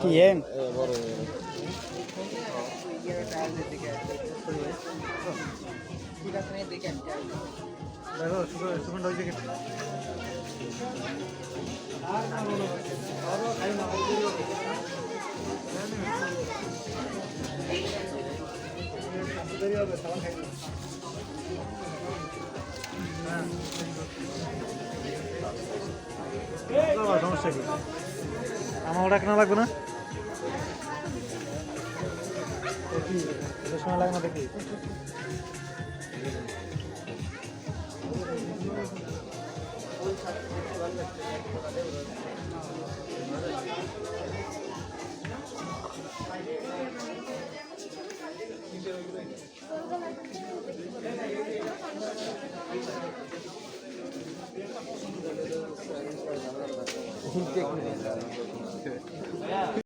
কি এম দেখো সুগন্ধ সমস্যা কি? আমার ওটা কেনা লাগবে না? সময় লাগে না দেখি। 聞いてくれ。